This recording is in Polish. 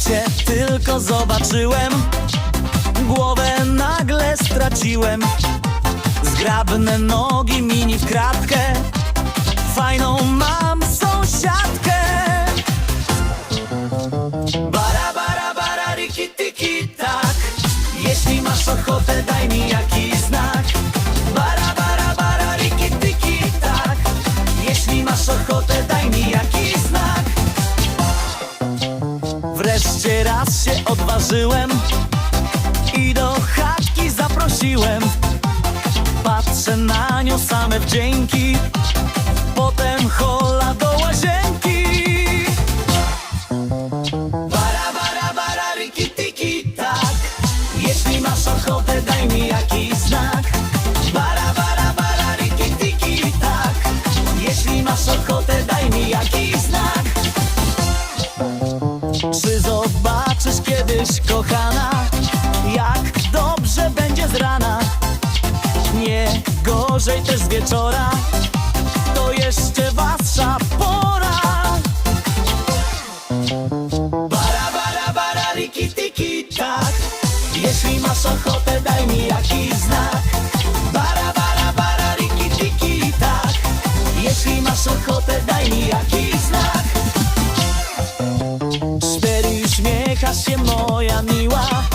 cię tylko zobaczyłem. Głowę nagle straciłem. Zgrabne nogi mini w kratkę. Fajną mam sąsiadkę. Bara, bara, bara, riki, tiki, tak. Jeśli masz ochotę, daj I do chatki zaprosiłem. Patrzę na nią same wdzięki Potem hola do łazienki. Bara, bara, bara, riki, tiki, tak. Jeśli masz ochotę, daj mi jakiś zobaczysz kiedyś, kochana Jak dobrze będzie z rana. Nie gorzej też z wieczora To jeszcze wasza pora. Bara, bara, bara, riki, tiki, tak. Jeśli masz ochotę, daj mi jakiś znak. Bara, bara, bara, riki, tiki, tak. Jeśli masz ochotę, daj mi jakiś znak się moja miła